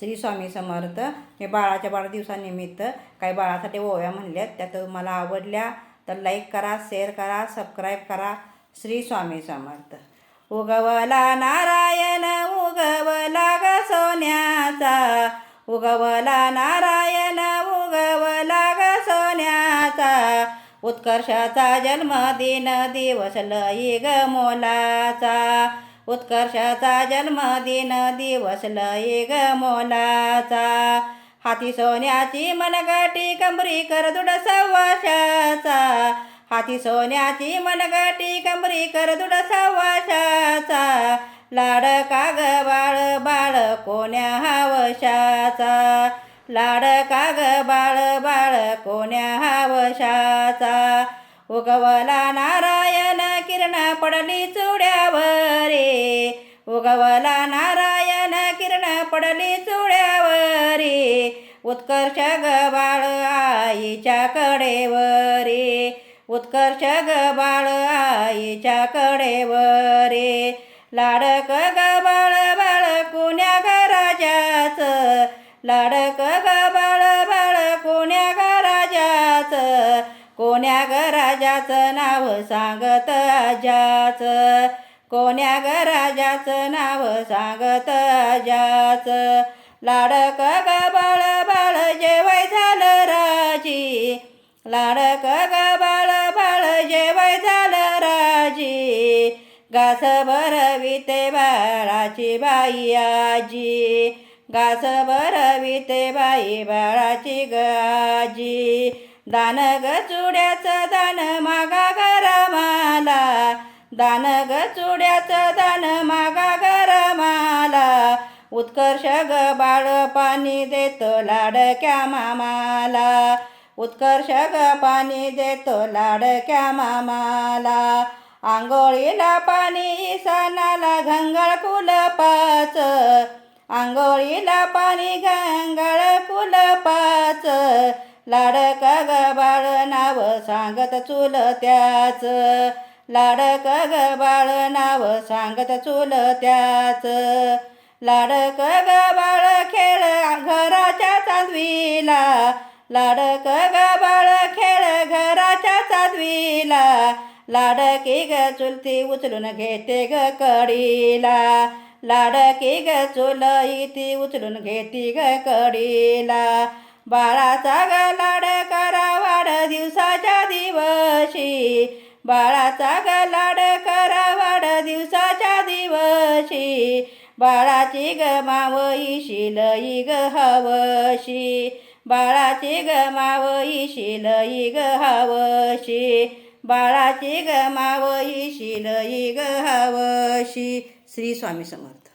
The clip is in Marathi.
श्री स्वामी समर्थ मी बाळाच्या वाढदिवसानिमित्त काही बाळासाठी ओव्या म्हणल्यात. त्यात मला आवडल्या तर लाईक करा शेअर करा सबस्क्राईब करा. श्री स्वामी समर्थ. उगवला नारायण उगवला ग सोन्याचा. उगवला नारायण उगवला ग सोन्याचा. उत्कर्षाचा जन्मदिन दिवस लई ग मोलाचा. उत्कर्षाचा जन्मदिन दिवस लई ग मोलाचा. हाती सोन्याची मनगाटी कमरी करदुड सवाशाचा हाती सोन्याची मनगाटी कमरी करदुड सवाशाचा लाड काग बाळ बाळ कोण्या हावशाचा? लाड काग बाळ बाळ कोण्या हावशाचा? उगवला नारायण किरणा पडली चुड्यावर. उगवला नारायण किरण पडली चुळ्यावरी. उत्कर्ष गबाळ आईच्या कडेवरी. उत्कर्ष गबाळ आईच्या कडेवरी. लाडक ग बाळ बाळ कोण्या घराच्याच लाडक ग बाळ बाळ कोण्या घराच्याच कोण्या घराच्याच नाव सांगत आजाचं कोण्या गराजाचं नाव सांगत आजाचं लाडक ग बाळ बाळ जेवाय झालं राजी. लाडक ग बाळ बाळ जेवाय झालं राजी. घास भरविते बाळाची बाई आजी. घास भरविते बाई बाळाची गाजी. दान ग चुड्याचं दान मागा घरा माला दान ग चुड्याचं दान मागा घरा माला उत्कर्ष ग बाळ पाणी देतो लाडक्या मामाला. उत्कर्ष ग पाणी देतो लाडक्या मामाला. आंघोळीला पाणी सणाला घंगळ कुलपाच आंघोळीला पाणी घंगळ कुलपाच लाडक ग बाळ नाव सांगत चुलत्याच लाडक ग बाळ नाव सांगत चुलत्याच लाडक ग बाळ खेळ घराच्या चांदवीला. लाडक ग बाळ खेळ घराच्या चांदवीला. लाडकी ग चुलती उचलून घेते ग कडीला. लाडकी ग चुलई ती उचलून घेती ग कडीला. बाळाचा ग लाड करा वाढ दिवसाच्या दिवशी. बाळाचा ग लाड करा वाढ दिवसाच्या दिवशी. बाळाची ग मावई शिलई ग हवशी. बाळाची ग मावई शिलई ग हवशी. बाळाची ग मावई शिलई ग हवशी. श्री स्वामी समर्थ.